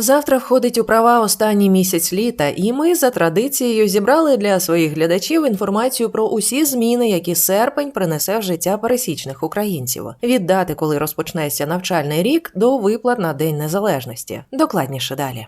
Завтра входить у права останній місяць літа, і ми за традицією зібрали для своїх глядачів інформацію про усі зміни, які серпень принесе в життя пересічних українців. Від дати, коли розпочнеться навчальний рік, до виплат на День Незалежності. Докладніше далі.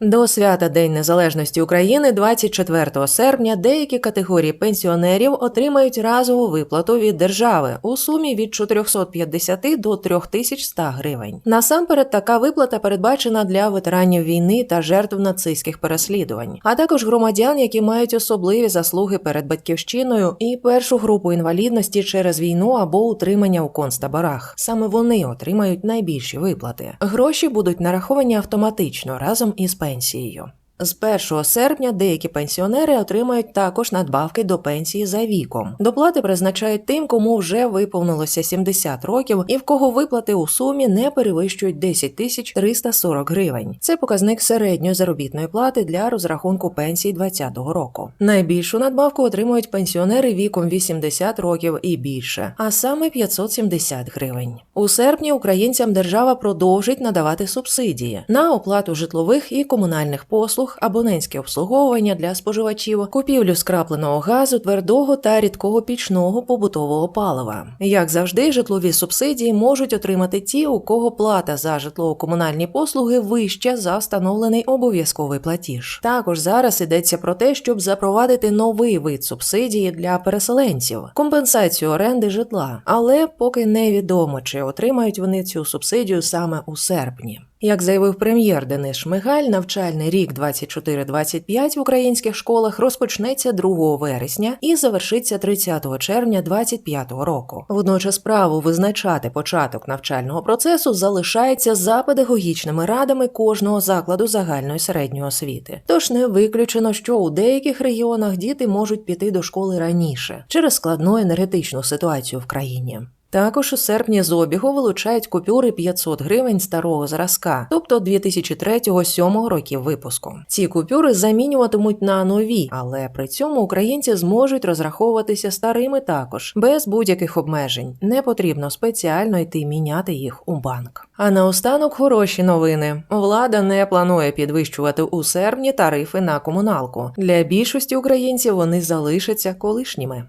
До свята День Незалежності України 24 серпня деякі категорії пенсіонерів отримають разову виплату від держави у сумі від 450 до 3100 гривень. Насамперед, така виплата передбачена для ветеранів війни та жертв нацистських переслідувань, а також громадян, які мають особливі заслуги перед батьківщиною і першу групу інвалідності через війну або утримання у концтаборах. Саме вони отримають найбільші виплати. Гроші будуть нараховані автоматично разом із пенсією. З 1 серпня деякі пенсіонери отримають також надбавки до пенсії за віком. Доплати призначають тим, кому вже виповнилося 70 років і в кого виплати у сумі не перевищують 10 тисяч 340 гривень. Це показник середньої заробітної плати для розрахунку пенсії 2020 року. Найбільшу надбавку отримують пенсіонери віком 80 років і більше, а саме 570 гривень. У серпні українцям держава продовжить надавати субсидії на оплату житлових і комунальних послуг, абонентське обслуговування для споживачів, купівлю скрапленого газу, твердого та рідкого пічного побутового палива. Як завжди, житлові субсидії можуть отримати ті, у кого плата за житлово-комунальні послуги вища за встановлений обов'язковий платіж. Також зараз йдеться про те, щоб запровадити новий вид субсидії для переселенців компенсацію оренди житла, але поки невідомо, чи отримають вони цю субсидію саме у серпні. Як заявив прем'єр Денис Шмигаль, навчальний рік 24-25 в українських школах розпочнеться 2 вересня і завершиться 30 червня 25 року. Водночас право визначати початок навчального процесу залишається за педагогічними радами кожного закладу загальної середньої освіти. Тож не виключено, що у деяких регіонах діти можуть піти до школи раніше через складну енергетичну ситуацію в країні. Також у серпні з обігу вилучають купюри 500 гривень старого зразка, тобто 2003-2007 років випуску. Ці купюри замінюватимуть на нові, але при цьому українці зможуть розраховуватися старими також без будь-яких обмежень. Не потрібно спеціально йти міняти їх у банк. А наостанок хороші новини. Влада не планує підвищувати у серпні тарифи на комуналку. Для більшості українців вони залишаться колишніми.